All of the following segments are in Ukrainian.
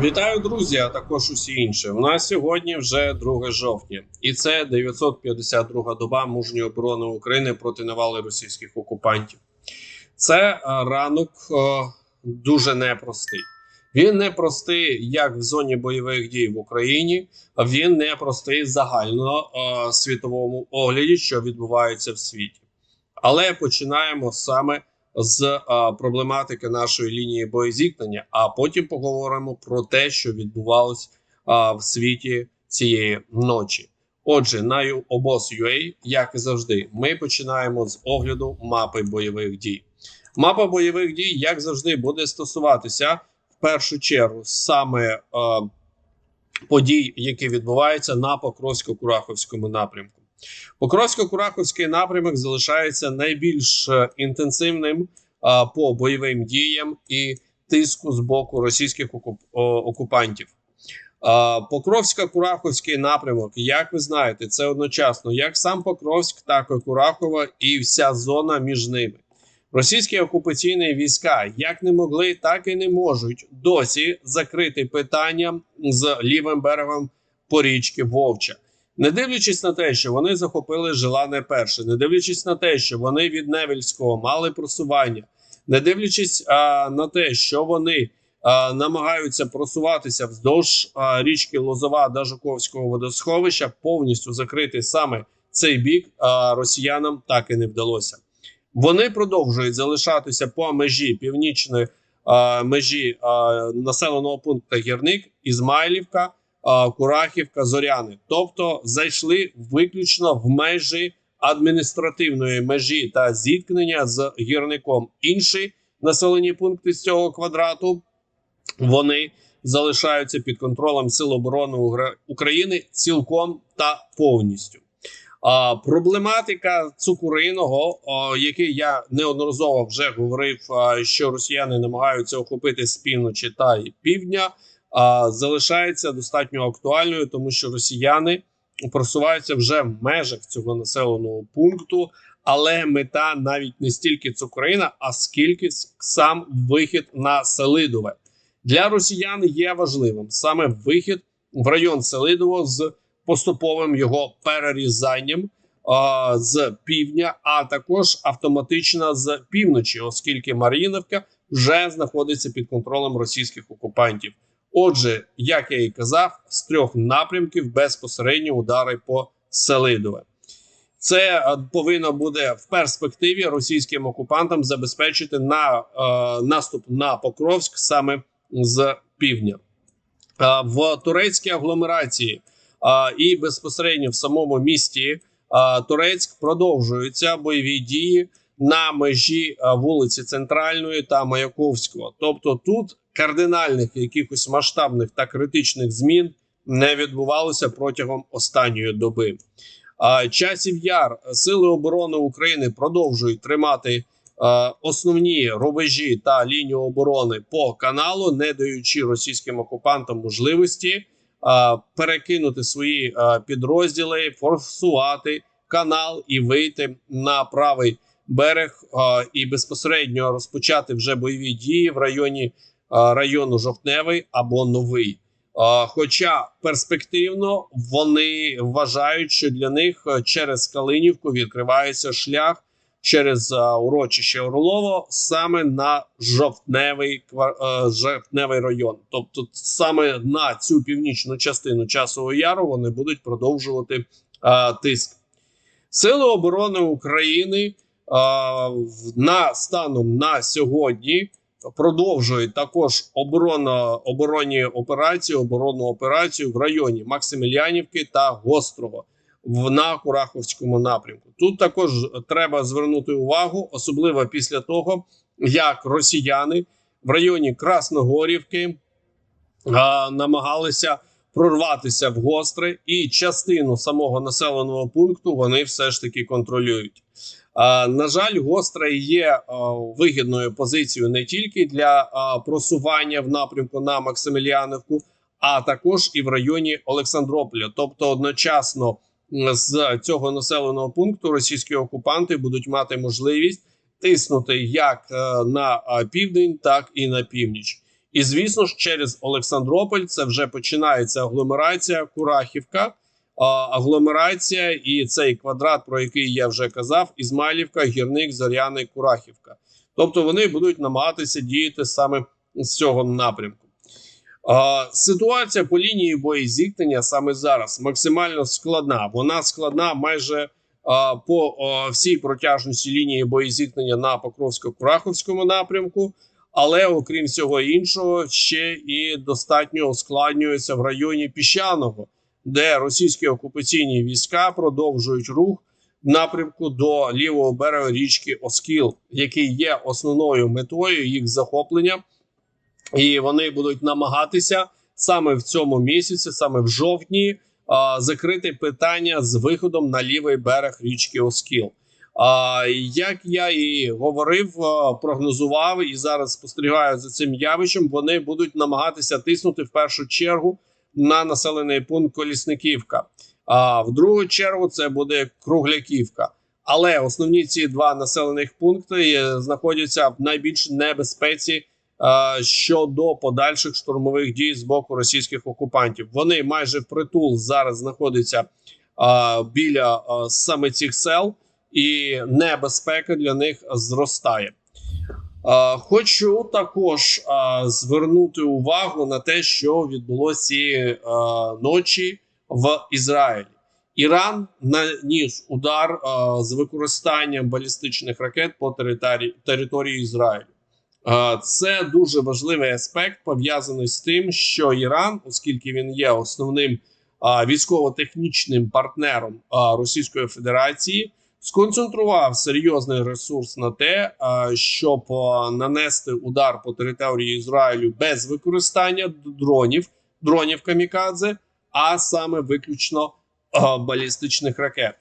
Вітаю, друзі, а також усі інші. У нас сьогодні вже 2 жовтня, і це 952 доба мужньої оборони України проти навали російських окупантів. Це е, ранок е, дуже непростий. Він непростий як в зоні бойових дій в Україні, а він непростий загально е, світовому огляді, що відбувається в світі. Але починаємо саме з е, проблематики нашої лінії боєзіткнення, а потім поговоримо про те, що відбувалось в світі цієї ночі. Отже, на обоз.ua, як і завжди, ми починаємо з огляду мапи бойових дій. Мапа бойових дій, як завжди, буде стосуватися в першу чергу саме е, подій, які відбуваються на Покровсько-Кураховському напрямку. Покровсько-Кураховський напрямок залишається найбільш е, інтенсивним а, по бойовим діям і тиску з боку російських окуп... окупантів. А, Покровсько-Кураховський напрямок, як ви знаєте, це одночасно як сам Покровськ, так і Курахова, і вся зона між ними. Російські окупаційні війська як не могли, так і не можуть досі закрити питання з лівим берегом порічки Вовча. Не дивлячись на те, що вони захопили Желане перше, не дивлячись на те, що вони від Невельського мали просування, не дивлячись а, на те, що вони а, намагаються просуватися вздовж а, річки Лозова до Жуковського водосховища, повністю закрити саме цей бік а, росіянам так і не вдалося. Вони продовжують залишатися по межі північної а, межі а, населеного пункту Гірник, Ізмайлівка. Курахівка, Зоряни, тобто зайшли виключно в межі адміністративної межі та зіткнення з гірником. Інші населені пункти з цього квадрату вони залишаються під контролем Сил оборони України цілком та повністю. А, Проблематика цукуриного, який я неодноразово вже говорив, що росіяни намагаються охопити з півночі та півдня залишається достатньо актуальною, тому що росіяни просуваються вже в межах цього населеного пункту. Але мета навіть не стільки Цукрина, а скільки сам вихід на Селидове для росіян є важливим саме вихід в район Селидово з поступовим його перерізанням а, з півдня, а також автоматично з півночі, оскільки Мар'їновка вже знаходиться під контролем російських окупантів. Отже, як я і казав, з трьох напрямків безпосередньо удари по Селидове. Це е, повинно буде в перспективі російським окупантам забезпечити на е, наступ на Покровськ саме з півдня. Е, в турецькій агломерації е, і безпосередньо в самому місті е, Турецьк продовжуються бойові дії на межі е, вулиці Центральної та Маяковського. Тобто тут кардинальних якихось масштабних та критичних змін не відбувалося протягом останньої доби. Часів яр сили оборони України продовжують тримати основні рубежі та лінію оборони по каналу, не даючи російським окупантам можливості перекинути свої підрозділи, форсувати канал і вийти на правий берег і безпосередньо розпочати вже бойові дії в районі району Жовтневий або новий. Хоча перспективно вони вважають, що для них е, через Калинівку відкривається шлях через урочище Орлово саме на жовтневий е, жовтневий район. Тобто, саме на цю північну частину часового яру вони будуть продовжувати а, тиск. Сили оборони України а, на станом на сьогодні продовжують також оборонно оборонні операції, оборонну операцію в районі Максимілянівки та Гострого в на Кураховському напрямку. Тут також треба звернути увагу, особливо після того, як росіяни в районі Красногорівки а, намагалися прорватися в гостре, і частину самого населеного пункту вони все ж таки контролюють. На жаль, гостра є вигідною позицією не тільки для просування в напрямку на Максиміліановку, а також і в районі Олександрополя. Тобто, одночасно з цього населеного пункту російські окупанти будуть мати можливість тиснути як е, на південь, так і на північ. І звісно ж, через Олександрополь це вже починається агломерація Курахівка, агломерація і цей квадрат, про який я вже казав, Ізмайлівка, Гірник, Зоряний, Курахівка. Тобто вони будуть намагатися діяти саме з цього напрямку. А, Ситуація по лінії боєзіткнення саме зараз максимально складна. Вона складна майже а, по а, всій протяжності лінії боєзіткнення на Покровсько-Кураховському напрямку. Але окрім всього іншого, ще і достатньо ускладнюється в районі Піщаного, де російські окупаційні війська продовжують рух в напрямку до лівого берега річки Оскіл, який є основною метою їх захоплення, і вони будуть намагатися саме в цьому місяці, саме в жовтні, закрити питання з виходом на лівий берег річки Оскіл. А як я і говорив, прогнозував і зараз спостерігаю за цим явищем, вони будуть намагатися тиснути в першу чергу на населений пункт Колісниківка. А в другу чергу це буде Кругляківка. Але основні ці два населених пункти знаходяться в найбільш небезпеці е, щодо подальших штурмових дій з боку російських окупантів. Вони майже впритул зараз знаходяться е, біля е, саме цих сел, і небезпека для них зростає. Е, Хочу також е, звернути увагу на те, що відбулося е, ночі в Ізраїлі. Іран наніс удар з використанням балістичних ракет по території, території Ізраїлю. Це дуже важливий аспект пов'язаний з тим, що Іран, оскільки він є основним військово-технічним партнером Російської Федерації, сконцентрував серйозний ресурс на те, е, щоб е, нанести удар по території Ізраїлю без використання дронів, дронів камікадзе, а саме виключно е, балістичних ракет.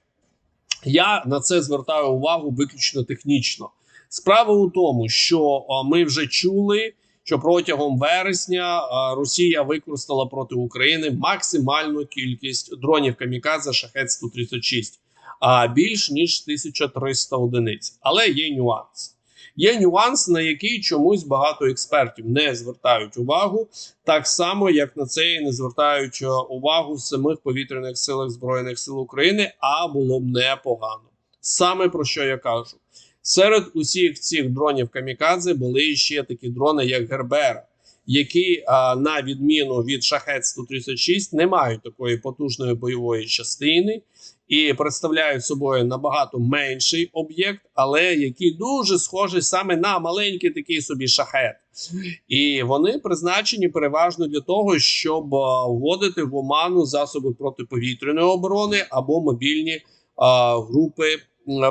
Я на це звертаю увагу виключно технічно. Справа у тому, що ми вже чули, що протягом вересня Росія використала проти України максимальну кількість дронів камікадзе шахет 136 а більш ніж 1300 одиниць. Але є нюанс. Є нюанс, на який чомусь багато експертів не звертають увагу, так само як на це і не звертають е, увагу в самих повітряних силах збройних сил України. А було б непогано. Саме про що я кажу. Серед усіх цих дронів камікадзе були ще такі дрони, як Гербера, які, а, на відміну від шахет 136 не мають такої потужної бойової частини і представляють собою набагато менший об'єкт, але який дуже схожий саме на маленький такий собі шахет. І вони призначені переважно для того, щоб вводити в оману засоби протиповітряної оборони або мобільні а, групи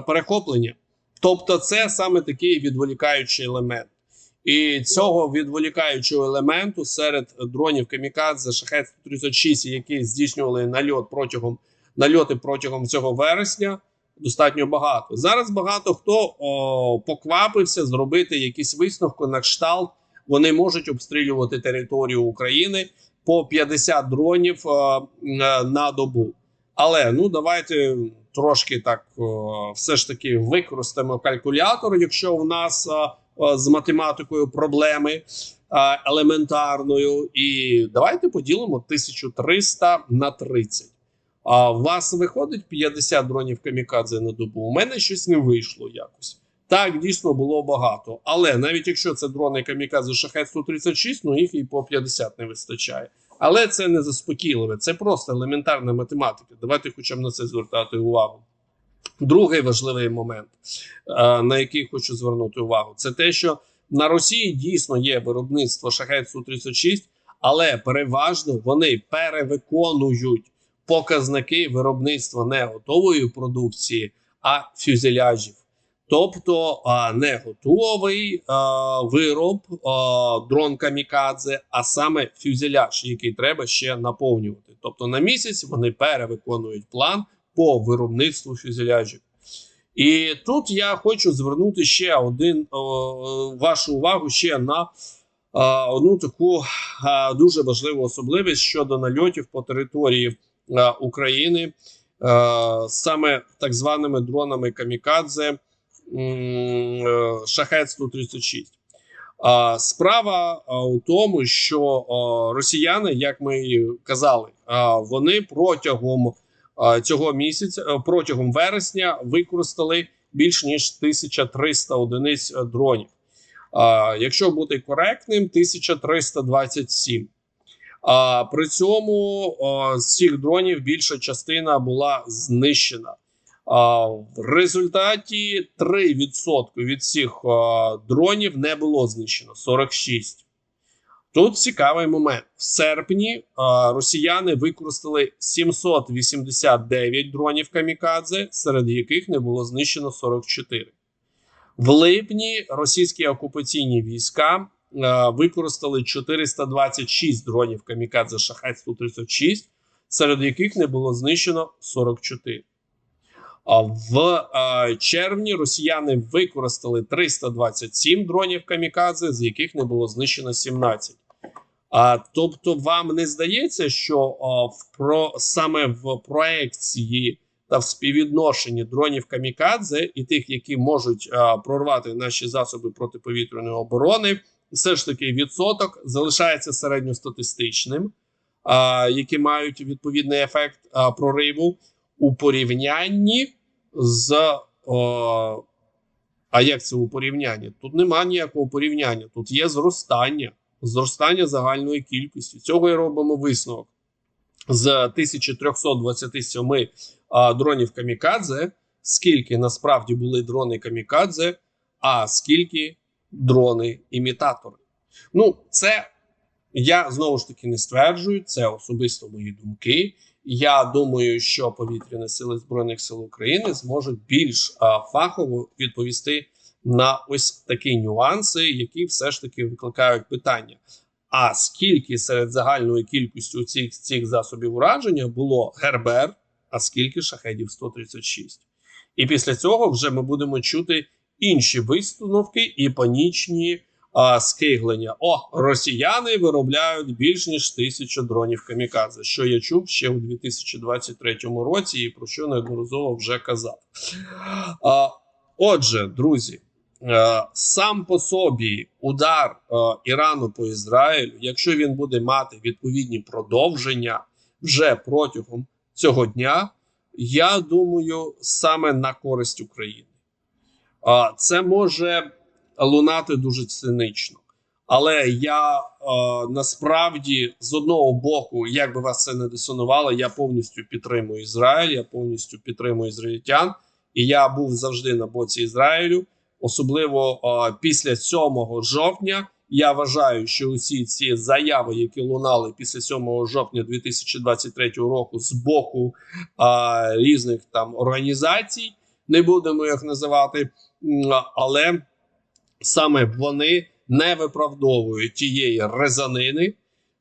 перехоплення. Тобто, це саме такий відволікаючий елемент. І цього відволікаючого елементу серед дронів Камікадзе Шахет 136, які здійснювали нальот протягом нальоти протягом цього вересня, достатньо багато. Зараз багато хто о, поквапився зробити якісь висновки на кшталт. Вони можуть обстрілювати територію України по 50 дронів о, на добу. Але ну давайте трошки так о, все ж таки використаємо калькулятор, якщо в нас з математикою проблеми а, елементарною, і давайте поділимо 1300 на 30. А у вас виходить 50 дронів камікадзе на добу. У мене щось не вийшло якось. Так, дійсно було багато. Але навіть якщо це дрони камікадзе шахет 136, ну їх і по 50 не вистачає. Але це не заспокійливе, це просто елементарна математика. Давайте хоча б на це звертати увагу. Другий важливий момент, е, на який хочу звернути увагу, це те, що на Росії дійсно є виробництво шахет 136, але переважно вони перевиконують показники виробництва не готової продукції, а фюзеляжів. Тобто а, не готовий а, вироб а, дрон камікадзе, а саме фюзеляж, який треба ще наповнювати. Тобто на місяць вони перевиконують план по виробництву фюзеляжів. І тут я хочу звернути ще один о, вашу увагу ще на а, одну таку а, дуже важливу особливість щодо нальотів по території а, України, саме так званими дронами Камікадзе е, Шахет 136. Справа у тому, що росіяни, як ми і казали, вони протягом цього місяця, протягом вересня, використали більш ніж 1300 одиниць дронів. Якщо бути коректним, 1327. А при цьому а, з цих дронів більша частина була знищена. А, в результаті 3% від цих а, дронів не було знищено 46. Тут цікавий момент. В серпні а, росіяни використали 789 дронів камікадзе, серед яких не було знищено 44. В липні російські окупаційні війська використали 426 дронів камікадзе шахет 136 серед яких не було знищено 44. А в е, червні росіяни використали 327 дронів камікадзе, з яких не було знищено 17. А тобто, вам не здається, що о, в про саме в проекції та в співвідношенні дронів камікадзе і тих, які можуть а, прорвати наші засоби протиповітряної оборони, все ж таки відсоток залишається середньостатистичним, а, які мають відповідний ефект а, прориву у порівнянні з. О, а як це у порівнянні? Тут немає ніякого порівняння, тут є зростання, зростання загальної кількості. Цього і робимо висновок. З 1327 а, дронів камікадзе, скільки насправді були дрони камікадзе, а скільки дрони імітатори. Ну, це я знову ж таки не стверджую, це особисто мої думки. Я думаю, що повітряні сили збройних сил України зможуть більш а, фахово відповісти на ось такі нюанси, які все ж таки викликають питання. А скільки серед загальної кількості цих цих засобів ураження було ГРБР, а скільки шахедів 136? І після цього вже ми будемо чути інші висновки і панічні а, скиглення. О, росіяни виробляють більш ніж тисячу дронів камікадзе, що я чув ще у 2023 році, і про що неодноразово вже казав. А, Отже, друзі. Е, Сам по собі удар е, Ірану по Ізраїлю, якщо він буде мати відповідні продовження вже протягом цього дня, я думаю, саме на користь України. Це може лунати дуже цинично. Але я насправді з одного боку, як би вас це не дисонувало, я повністю підтримую Ізраїль, я повністю підтримую ізраїльтян, і я був завжди на боці Ізраїлю. Особливо після 7 жовтня я вважаю, що усі ці заяви, які лунали після 7 жовтня 2023 року з боку а, різних там організацій, не будемо їх називати, але саме вони не виправдовують тієї резанини,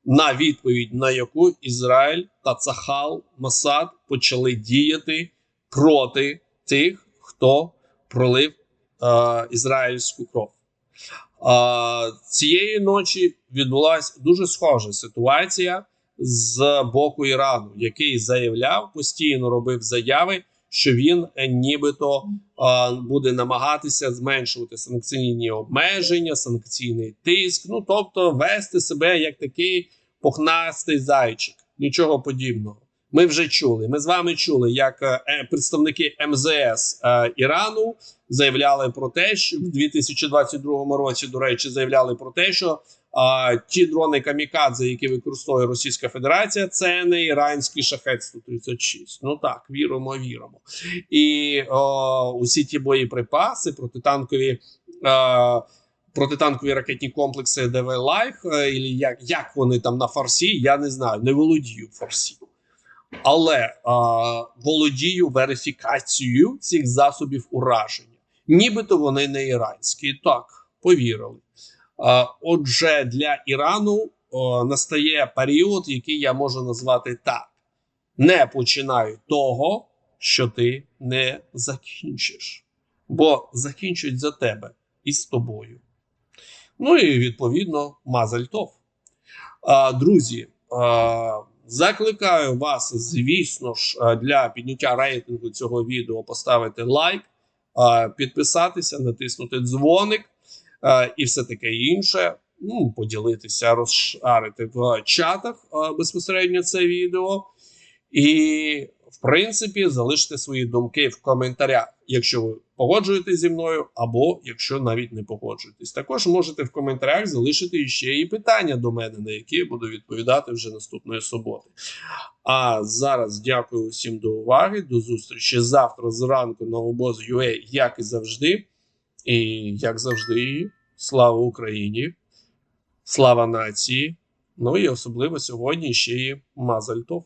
на відповідь на яку Ізраїль та Цахал Масад почали діяти проти тих, хто пролив е, ізраїльську кров. Е, цієї ночі відбулася дуже схожа ситуація з боку Ірану, який заявляв, постійно робив заяви, що він е, нібито е, буде намагатися зменшувати санкційні обмеження, санкційний тиск. Ну тобто вести себе як такий пухнастий зайчик, нічого подібного. Ми вже чули. Ми з вами чули, як е, представники МЗС е, Ірану заявляли про те, що в 2022 році, до речі, заявляли про те, що е, ті дрони камікадзе, які використовує Російська Федерація, це не іранський шахет 136. Ну так, віримо, віримо. І о, усі ті боєприпаси протитанкові. Е, Протитанкові ракетні комплекси ДВ Лайх, як як вони там на фарсі, я не знаю, не володію фарсі але а, володію верифікацією цих засобів ураження, нібито вони не іранські. Так, повірили. Отже, для Ірану настає період, який я можу назвати так: не починай того, що ти не закінчиш, бо закінчують за тебе і з тобою. Ну і відповідно Мазальтов. Друзі. Закликаю вас, звісно ж, для підняття рейтингу цього відео поставити лайк, підписатися, натиснути дзвоник. Е, і все таке інше. Ну, поділитися, розшарити в чатах е, безпосередньо це відео. І, в принципі, залиште свої думки в коментарях, якщо ви погоджуєтесь зі мною, або якщо навіть не погоджуєтесь. Також можете в коментарях залишити ще і питання до мене, на які я буду відповідати вже наступної суботи. А зараз дякую всім до уваги. До зустрічі завтра зранку на обоз.ua, як і завжди. І як завжди, слава Україні, слава нації. Ну і особливо сьогодні ще й Мазальтов.